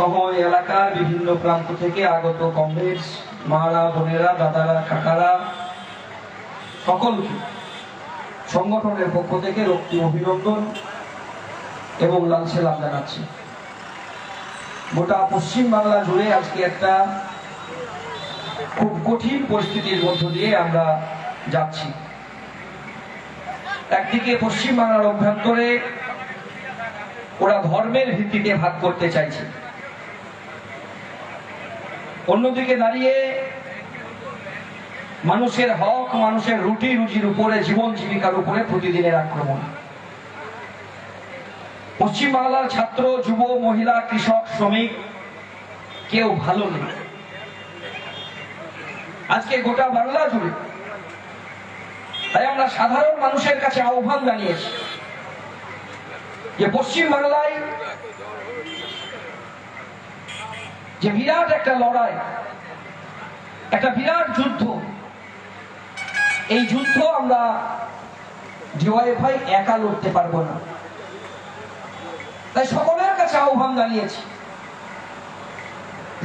সহ এলাকার বিভিন্ন প্রান্ত থেকে আগত কমরেডস মারা বোনেরা, দাদারা, কাকারা সকলকে সংগঠনের পক্ষ থেকে রক্তি অভিনন্দন এবং লাল সেলাম জানাচ্ছি। গোটা পশ্চিম বাংলা জুড়ে আজকে একটা খুব কঠিন পরিস্থিতির মধ্য দিয়ে আমরা যাচ্ছি। একদিকে পশ্চিম বাংলার অভ্যন্তরে ওরা ধর্মের ভিত্তিতে ভাগ করতে চাইছে। অন্যদিকে দাঁড়িয়ে মানুষের হক, মানুষের রুটি রুজির উপরে জীবন জীবিকার উপরে প্রতিদিনের আক্রমণ। পশ্চিম বাংলার ছাত্র, যুব, মহিলা, কৃষক, শ্রমিক কেউ ভালো নেই। আজকে গোটা বাংলা জুড়ে তাই আমরা সাধারণ মানুষের কাছে আহ্বান জানিয়েছি যে পশ্চিম বাংলায় যে বিরাট একটা লড়াই, একটা বিরাট যুদ্ধ। এই যুদ্ধ আমরা ডিওয়াইফাই একা লড়তে পারব না। তাই সকলের কাছে আহ্বান জানিয়েছি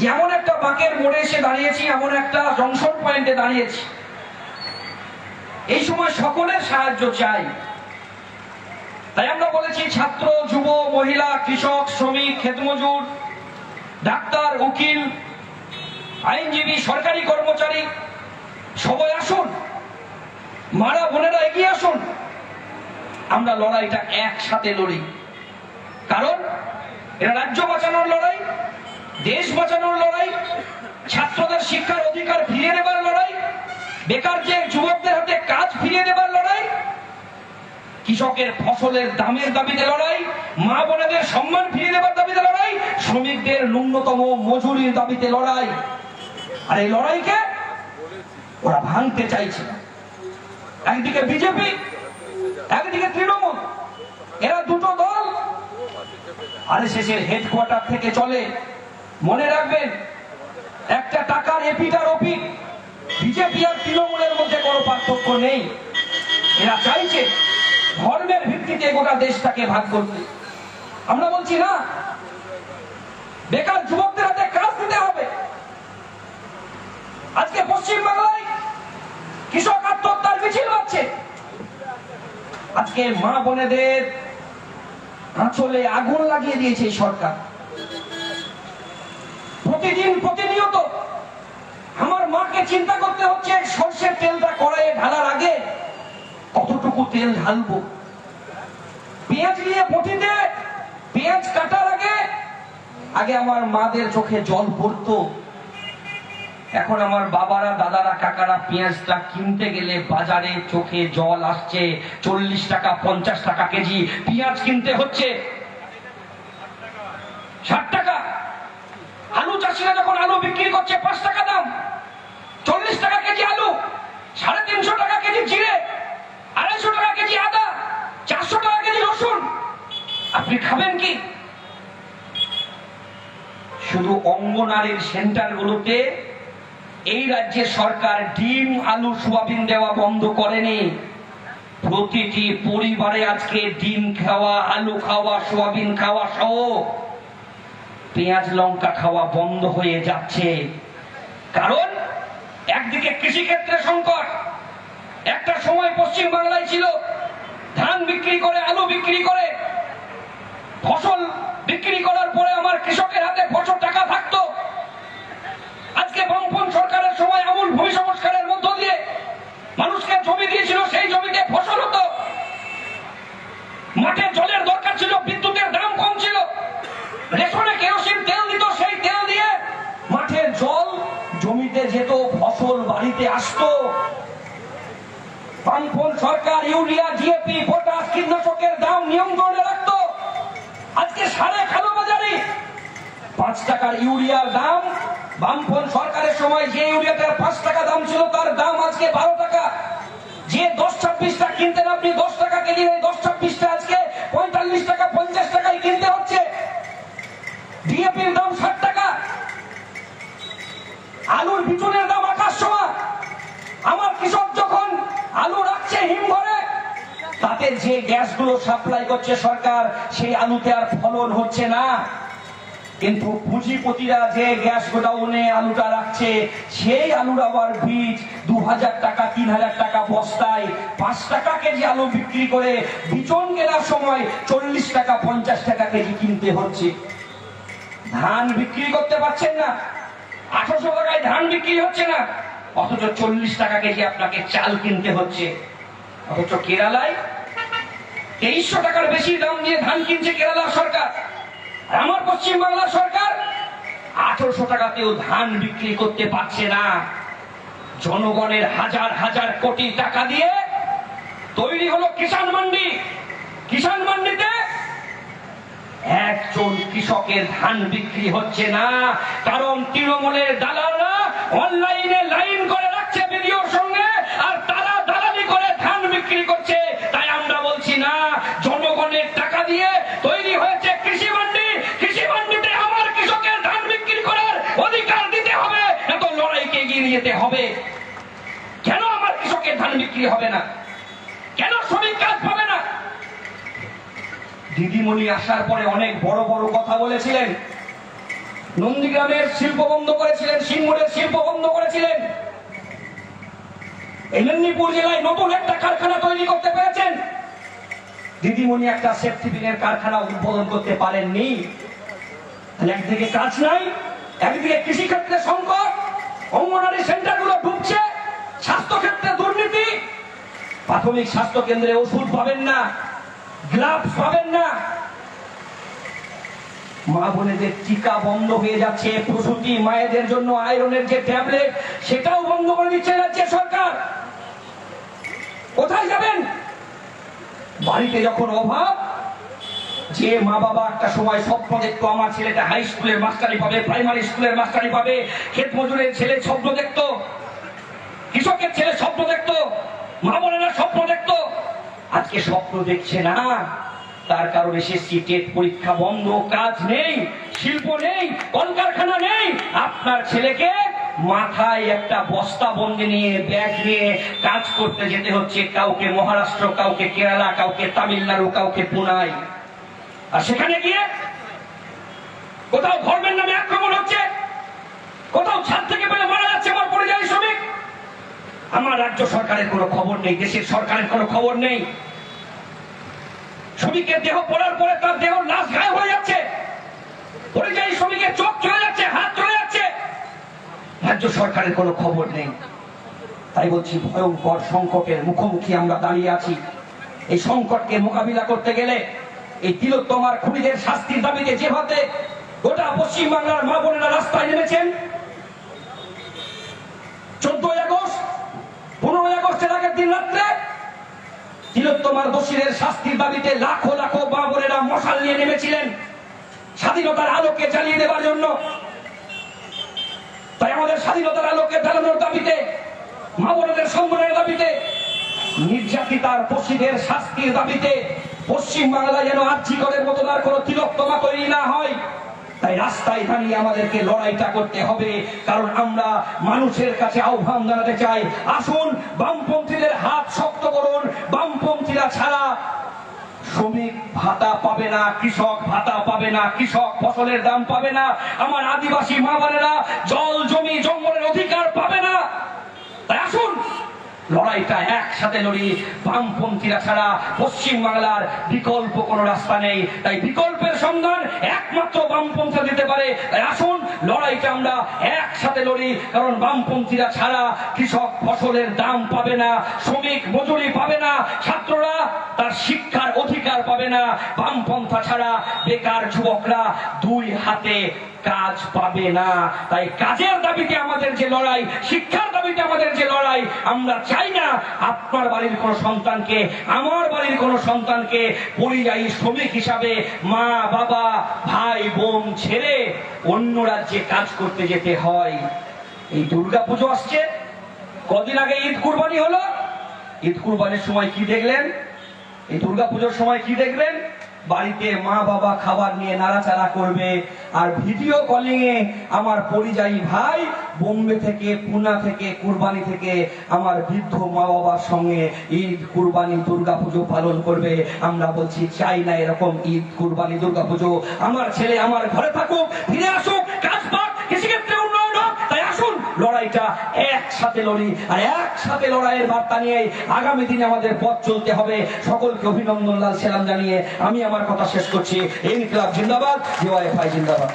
যেমন একটা বাঁকের মোড়ে এসে দাঁড়িয়েছি, এমন একটা জংশন পয়েন্টে দাঁড়িয়েছি। এই সময় সকলের সাহায্য চাই। তাই আমরা বলেছি, ছাত্র, যুব, মহিলা, কৃষক, শ্রমিক ক্ষেতমজুর ডাক্তার, উকিল, আইনজীবী, সরকারি কর্মচারী, সবাই আসুন। মারা, বোনেরা এগিয়ে আসুন। আমরা লড়াইটা একসাথে লড়ি। কারণ এরা রাজ্য বাঁচানোর লড়াই, দেশ বাঁচানোর লড়াই, ছাত্রদের শিক্ষার অধিকার ফিরিয়ে দেবার লড়াই বেকার যে যুবকদের হাতে কাজ ফিরিয়ে দেবার লড়াই কৃষকের ফসলের দামের দাবিতে লড়াই, মা বোনেদের সম্মান ফিরিয়ে দেবার দাবিতে লড়াই, শ্রমিকদের ন্যূনতম মজুরির দাবিতে লড়াই। আর এই লড়াইকে ওরা ভাঙতে চাইছে একদিকে বিজেপি, একদিকে তৃণমূল। এরা দুটো দল আরএসএসের হেডকোয়ার্টার থেকে চলে। মনে রাখবেন, একটা টাকার এপিটার ওপি বিজেপি আর তৃণমূলের মধ্যে কোনো পার্থক্য নেই। এরা চাইছে ধর্মের ভিত্তিতে গোটা দেশটাকে ভাগ করতে আমরা বলছি, না, বেকার যুবকদের হাতে কাজ দিতে হবে। আজকে পশ্চিম বাংলায় কৃষক আত্মহত্যার মিছিল হচ্ছে। আজকে মা বোনেদের আঁচলে আগুন লাগিয়ে দিয়েছে সরকার। প্রতিদিন প্রতিনিয়ত আমার মাকে চিন্তা করতে হচ্ছে, সর্ষের তেলটা কড়াইয়ে ঢালার আগে কতটুকু তেল ঢালবো। পেঁয়াজ নিয়ে বটিতে, পেঁয়াজ কাটার আগে আগে আমার মাদের চোখে জল পড়তো। এখন আমার বাবারা, দাদারা, কাকারা পেঁয়াজটা কিনতে গেলে বাজারে চোখে জল আসছে। চল্লিশ টাকা, পঞ্চাশ টাকা কেজি পেঁয়াজ কিনতে হচ্ছে। ষাট টাকা। আলু চাষিরা যখন আলু বিক্রি করছে, পাঁচ টাকা দাম। চল্লিশ টাকা কেজি আলু, সাড়ে তিনশো টাকা কেজি জিরে। আড়াইশো টাকা কেজি আদা, চারশো টাকা কেজি রসুন। আপনি খাবেন কি? শুধু অঙ্গনারীর সেন্টারগুলোতে এই রাজ্যের সরকার ডিম, আলু, সোয়াবিন দেওয়া বন্ধ করেনি। প্রতিটি পরিবারে আজকে ডিম খাওয়া, আলু খাওয়া, সোয়াবিন খাওয়া সহ পেঁয়াজ, লঙ্কা খাওয়া বন্ধ হয়ে যাচ্ছে। কারণ একদিকে কৃষিক্ষেত্রে সংকট, একটা সময় পশ্চিম ধান বিক্রি করে, আলু বিক্রি করে, ফসল বিক্রি করার পরে আমার কৃষকের হাতে ফসল টাকা থাকতো। আজকে বামপন সরকারের সময় আমূল ভূমি সংস্কারের মধ্য দিয়ে মানুষকে জমি দিয়েছিল, সেই জমিতে ফসল হতো। মাঠে জলের দরকার ছিল, বিদ্যুতের দাম কম ছিল। রেশনে কেরোসিন তেল দিত, সেই তেল দিয়ে মাঠের জল জমিতে যেত, ফসল বাড়িতে আসতো। বামপন সরকার, ইউরিয়া, জিএপি কীটনাশকের দাম নিয়ন্ত্রণে রাখতো। আজকে সাড়ে খালো বাজারে। পাঁচ টাকার ইউরিয়ার দাম। বামপন সরকারের সময় যে ইউরিয়াটার পাঁচ টাকা দাম ছিল, তার দাম আজকে বারো টাকা। যে দশ ছাব্বিশটা কিনতেন আপনি দশ টাকা কেজি দশ ছাব্বিশটা আজকে পঁয়তাল্লিশ টাকা, পঞ্চাশ টাকায় কিনতে হচ্ছে। ডিএপির দাম ষাট টাকা। আলুর বিচুনের দাম আকাশ সময় আমার কৃষক যখন আলু রাখছে হিমঘরে তাতে যে গ্যাসগুলো সাপ্লাই করছে সরকার, সেই আলুতে আর ফলন হচ্ছে না। কিন্তু পুঁজিপতিরা যে গ্যাস গোডাউনে আলুটা রাখছে, সেই আলুর আবার বীজ দু হাজার টাকা তিন হাজার টাকা বস্তায়। পাঁচ টাকা কেজি আলু বিক্রি করে বিচন কেনার সময় চল্লিশ টাকা, পঞ্চাশ টাকা কেজি কিনতে হচ্ছে। ধান বিক্রি করতে পারছেন না। আঠারোশো টাকায় ধান বিক্রি হচ্ছে না। অথচ চল্লিশ টাকা কেজি আপনাকে চাল কিনতে হচ্ছে। অথচ কেরালায় তেইশশো টাকার বেশি দাম দিয়ে ধান কিনছে কেরালা সরকার। আর আমার পশ্চিম বাংলা সরকার আঠারোশো টাকাতেও ধান বিক্রি করতে পারছে না। জনগণের হাজার হাজার কোটি টাকা দিয়ে তৈরি হলো কিষাণ মান্ডি। কিষাণ মান্ডিতে একজন কৃষকের ধান বিক্রি হচ্ছে না। কারণ তৃণমূলের দালালরা অনলাইনে লাইন করে রাখছে। যেতে হবে। কেন আমার কৃষকের ধান বিক্রি হবে না? কেন শ্রমিক কাজ পাবে না? দিদিমণি আসার পরে অনেক বড় বড় কথা বলেছিলেন। নন্দীগ্রামের শিল্প বন্ধ করেছিলেন সিংহরের শিল্প বন্ধ করেছিলেন। মেদিনীপুর জেলায় নতুন একটা কারখানা তৈরি করতে পেরেছেন। দিদিমণি একটা সেফটি সেফটিপিনের কারখানা উদ্বোধন করতে পারেননি। একদিকে কাজ নাই, একদিকে কৃষিক্ষেত্রে সংকট। অঙ্গনারী সেন্টারগুলো ডুবছে স্বাস্থ্যক্ষেত্রে দুর্নীতি, প্রাথমিক স্বাস্থ্য কেন্দ্রে ওষুধ পাবেন না, গ্লাভস পাবেন না। মা বোনেদের টিকা বন্ধ হয়ে যাচ্ছে, প্রসূতি মায়েদের জন্য আয়রনের যে ট্যাবলেট, সেটাও বন্ধ করে দিচ্ছে রাজ্য সরকার। কোথায় যাবেন? বাড়িতে যখন অভাব যে মা বাবা একটা সময় স্বপ্ন দেখতো, আমার ছেলেটা হাই স্কুলের মাস্টারি পাবে প্রাইমারি স্কুলের মাস্টারি পাবে, ক্ষেত মজুরের ছেলে স্বপ্ন দেখতো, কৃষকের ছেলে স্বপ্ন দেখতো মা বোনেরা স্বপ্ন দেখতো। আজকে স্বপ্ন দেখছে না, তার কারণে এসএসসি সিটের পরীক্ষা বন্ধ, কাজ নেই, শিল্প নেই, কলকারখানা নেই। আপনার ছেলেকে মাথায় একটা বস্তা বন্দি নিয়ে, ব্যাগ নিয়ে কাজ করতে যেতে হচ্ছে, কাউকে মহারাষ্ট্র, কাউকে কেরালা, কাউকে তামিলনাড়ু, কাউকে পুনাই আর সেখানে গিয়ে কোথাও ধর্মের নামে আক্রমণ হচ্ছে, কোথাও ছাদ থেকে পেলে মারা যাচ্ছে আমার পরিযায়ী শ্রমিক। আমার রাজ্য সরকারের কোনো খবর নেই, দেশের সরকারের কোনো খবর নেই। শ্রমিকের দেহ পড়ার পরে তার দেহ লাশ গায়ে হয়ে যাচ্ছে। পরিযায়ী শ্রমিকের চোখ চলে যাচ্ছে, হাত চলে যাচ্ছে। রাজ্য সরকারের কোনো খবর নেই। তাই বলছি ভয়ঙ্কর সংকটের মুখোমুখি আমরা দাঁড়িয়ে আছি। এই সংকটকে মোকাবিলা করতে গেলে এই তিলোত্তমার খুনিদের শাস্তির দাবিতে যেভাবে গোটা পশ্চিম বাংলার মা বোনেরা রাস্তায় নেমেছেন, চোদ্দই আগস্ট, পনেরোই আগস্টের আগের দিন রাত্রে তিলোত্তমার দোষীদের শাস্তির দাবিতে লাখো লাখো মা বোনেরা মশাল নিয়ে নেমেছিলেন স্বাধীনতার আলোকে জ্বালিয়ে দেওয়ার জন্য। তাই আমাদের স্বাধীনতার আলোকে জ্বালানোর দাবিতে, মা বোনেদের সম্মানের দাবিতে, নির্যাতিতার পশিদের শাস্তির দাবিতে পশ্চিম বাংলায় যেন আর্থিকরের মতো আর কোনো তিলোত্তমা তৈরি না হয়। তাই রাস্তায় দাঁড়িয়ে আমাদেরকে লড়াইটা করতে হবে। কারণ আমরা মানুষের কাছে আহ্বান জানাতে চাই, আসুন বামপন্থীদের হাত শক্ত করুন। বামপন্থীরা ছাড়া শ্রমিক ভাতা পাবে না, কৃষক ভাতা পাবে না, কৃষক ফসলের দাম পাবে না। আমার আদিবাসী মা বোনেরা জল, জমি, জঙ্গলের অধিকার পাবে না। তাই আসুন লড়াইটা একসাথে লড়ি, বামপন্থীরা ছাড়া পশ্চিম বাংলার বিকল্প কোনো রাস্তা নেই। তাই বিকল্পের সন্ধান একমাত্র বামপন্থা দিতে পারে। তাই আসুন, লড়াইটা আমরা একসাথে লড়ি, কারণ বামপন্থীরা ছাড়া কৃষক ফসলের দাম পাবে না, শ্রমিক মজুরি পাবে না, ছাত্ররা তার শিক্ষার অধিকার পাবে না। বামপন্থা ছাড়া বেকার যুবকরা দুই হাতে কাজ পাবে না। তাই কাজের দাবিতে আমাদের যে লড়াই, শিক্ষার দাবিতে আমাদের যে লড়াই, আমরা চাই না আপনার বাড়ির কোন সন্তানকে, আমার বাড়ির কোন সন্তানকে পরিযায়ী শ্রমিক হিসাবে মা, বাবা, ভাই, বোন ছেড়ে অন্য রাজ্যে কাজ করতে যেতে হয়। এই দুর্গা পুজো আসছে। কদিন আগে ঈদ কুরবানি হলো। ঈদ কুরবানির সময় কি দেখলেন? এই দুর্গা পুজোর সময় কি দেখলেন? বাড়িতে মা বাবা খাবার নিয়ে নাড়াচাড়া করবে। আর ভিডিও কলিং এ আমার পরিযায়ী ভাই বোম্বে থেকে, পুনা থেকে, কুরবানি থেকে আমার বৃদ্ধ মা বাবার সঙ্গে ঈদ, কুরবানি দুর্গা পুজো পালন করবে। আমরা বলছি, চাই না এরকম ঈদ, কুরবানি দুর্গা পুজো আমার ছেলে আমার ঘরে থাকুক, ফিরে আসুক। লড়াইটা একসাথে লড়ি। আর একসাথে লড়াইয়ের বার্তা নিয়ে আগামী দিনে আমাদের পথ চলতে হবে। সকলকে অভিনন্দন, লাল সেলাম জানিয়ে আমি আমার কথা শেষ করছি। এই ক্লাব জিন্দাবাদ জিন্দাবাদ।